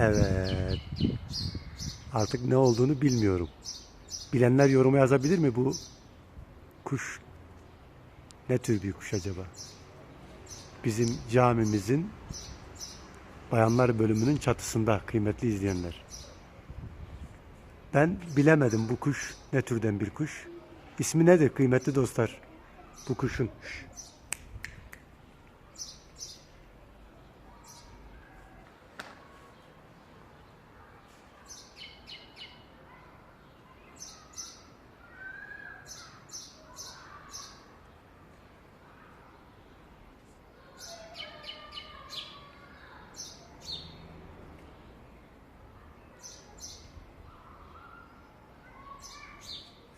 Evet. Artık ne olduğunu bilmiyorum. Bilenler yoruma yazabilir mi bu kuş ne tür bir kuş acaba? Bizim camimizin bayanlar bölümünün çatısında kıymetli izleyenler. Ben bilemedim bu kuş ne türden bir kuş. İsmi nedir kıymetli dostlar? Bu kuşun.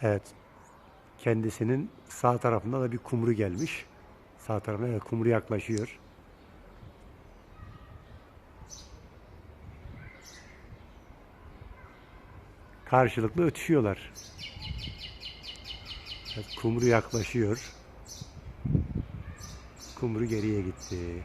Evet. Kendisinin sağ tarafında da bir kumru gelmiş. Sağ tarafına evet, kumru yaklaşıyor. Karşılıklı ötüşüyorlar. Evet, kumru yaklaşıyor. Kumru geriye gitti.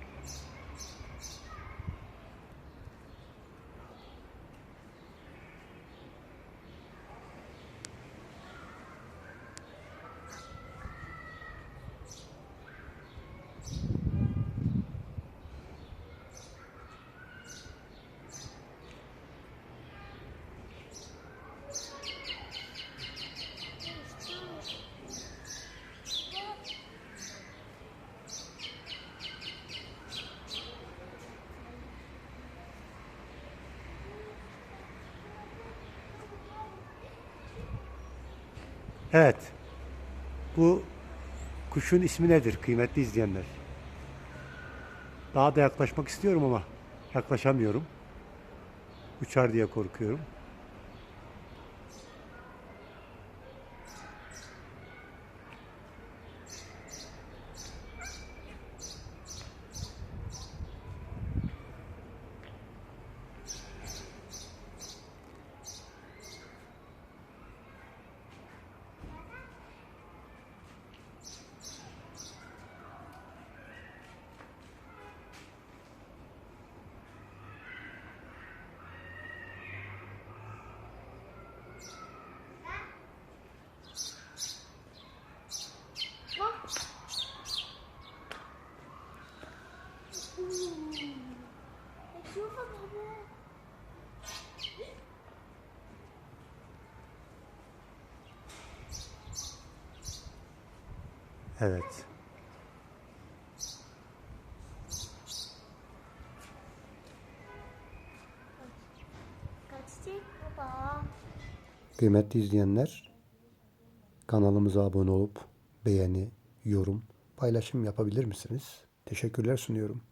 Evet. Bu kuşun ismi nedir kıymetli izleyenler? Daha da yaklaşmak istiyorum ama yaklaşamıyorum. Uçar diye korkuyorum. Evet. Kıymetli izleyenler, kanalımıza abone olup beğeni, yorum, paylaşım yapabilir misiniz? Teşekkürler sunuyorum.